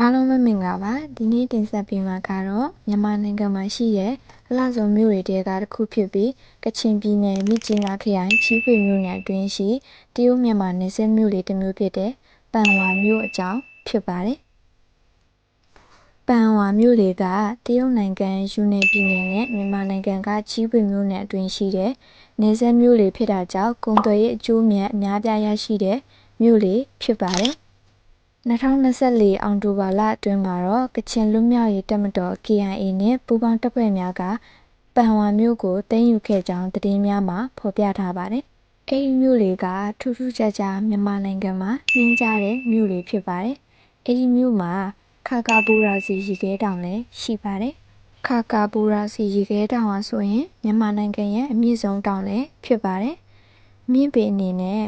အားလုံးပဲမင်္ဂလာပါဒီနေ့တင်ဆက်ပေးမှာကတော့မြန်မာနိုင်ငံမှာရှိတဲ့လှဆုံမြို့တွေတဲကတစ်ခုဖြစ်ပြီးကချင်ပြည်နယ်မြစ်ကြီးနားခရိုင်ချီးပွေမြို့နယ်အတွင်းရှိတရုတ်မြန်မာနယ်စပ်မြို့လေးတစ်မြို့ဖြစ်တဲ့ပန်ဝါမြို့အကြောင်းဖြစ်ပါတယ်ပန်ဝါမြို့လေကတရုတ်နိုင်ငံယူနန်ပြည်နယ်နဲ့မြန်မာနိုင်ငံကချီးပွေမြို့နယ်အတွင်းရှိတဲ့နယ်စပ်မြို့လေဖြစ်တာကြောင့်ကုန်သွယ်ရေးအကျိုးမြတ်အများပြားရရှိတဲ့မြို့လေဖြစ်ပါတယ် 2024 အောက်တိုဘာလအတွင်းမှာတော့ ကချင်လွတ်မြောက်ရေးတပ်မတော် KIA နဲ့ပူးပေါင်းတပ်ဖွဲ့များက ပန်ဝါမြို့ကို သိမ်းယူခဲ့ကြောင်း သတင်းများမှာ ဖော်ပြထားပါတယ်။အဲဒီမြို့လေက ထူးထူးခြားခြား မြန်မာနိုင်ငံမှာ နှင်းကြတဲ့မြို့လေဖြစ်ပါတယ်။အဲဒီမြို့မှာ ခါကာဘူရာစီရေခဲတောင်လည်း ရှိပါတယ်။ခါကာဘူရာစီရေခဲတောင်ဟာဆိုရင် မြန်မာနိုင်ငံရဲ့ အမြင့်ဆုံးတောင်လည်း ဖြစ်ပါတယ်။မြင့်ပေအနေနဲ့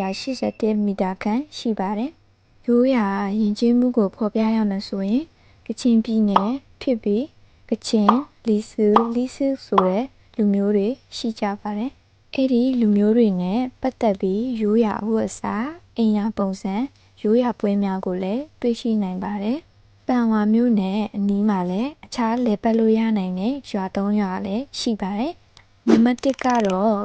9881 မီတာခန့် ရှိပါတယ်။ ရိုးရာယဉ်ကျေးမှုကိုဖော်ပြရမယ်ဆိုရင်ကချင်ပြည်နယ်ဖြစ်ပြီးကချင်လီဆူလီဆူဆိုတဲ့လူမျိုးတွေရှိကြပါတယ်။အဲ့ဒီလူမျိုးတွေနဲ့ပတ်သက်ပြီးရိုးရာဝတ်အစားအိမ်ယာပုံစံရိုးရာပွဲများကိုလည်းတွေ့ရှိနိုင်ပါတယ်။ပန်ဝါမျိုးနဲ့အနီးမှာလည်းအခြားလည်ပတ်လို့ရနိုင်တဲ့ရွာသုံးရွာလည်းရှိပါတယ်။နံပါတ်1ကတော့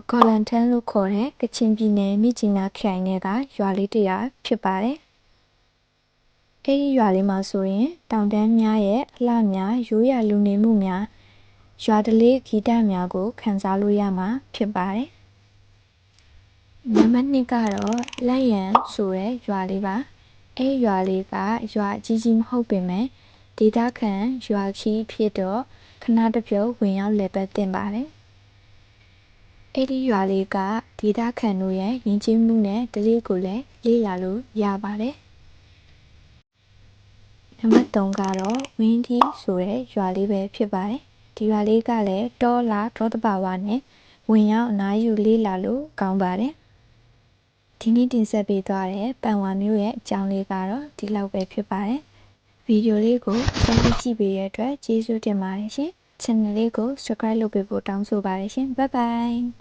ဂေါ်လန်ထန်းလို့ခေါ်တဲ့ကချင်ပြည်နယ်မြစ်ကြီးနားခရိုင်နယ်ကရွာလေးတစ်ရွာဖြစ်ပါတယ်။ အဲ့ဒီရွာလေးမှာဆိုရင် တောင်တန်းများရဲ့အလှများရိုးရာလူနေမှုများ ရွာတလေးဂီတများကိုခန်းစားလို့ရမှာဖြစ်ပါတယ်။နံပါတ်2ကတော့လက်ရန်ဆိုတဲ့ရွာလေးပါ။အဲ့ရွာလေးကရွာကြီးကြီးမဟုတ်ပေမဲ့ဒေသခံရွာခီးဖြစ်တော့ခဏတစ်ပြုတ်ဝင်ရောက်လည်ပတ်တင်ပါတယ်။အဲ့ဒီရွာလေးကဒေသခံတို့ရဲ့ယဉ်ကျေးမှုနဲ့တလေးကိုလည်းလေ့လာလို့ရပါတယ်။ နံပါတ်3ကတော့ဝင်းတီဆိုတဲ့ရွာလေးပဲဖြစ်ပါတယ်ဒီရွာလေးကလည်းတောလာဒေါသဘာဝနဲ့ဝင်ရောက်အနားယူလေးလာလို့ကောင်းပါတယ်ဒီနေ့တင်ဆက်ပေးသွားတဲ့ပန်ဝါမျိုးရဲ့အကြောင်းလေးကတော့ဒီလောက်ပဲဖြစ်ပါတယ်ဗီဒီယိုလေးကိုဆုံးဖြတ်ကြည့်ပေးရတဲ့အတွက်ကျေးဇူးတင်ပါတယ်ရှင် channel လေးကို subscribe လုပ်ပေးဖို့တောင်းဆိုပါတယ်ရှင် bye bye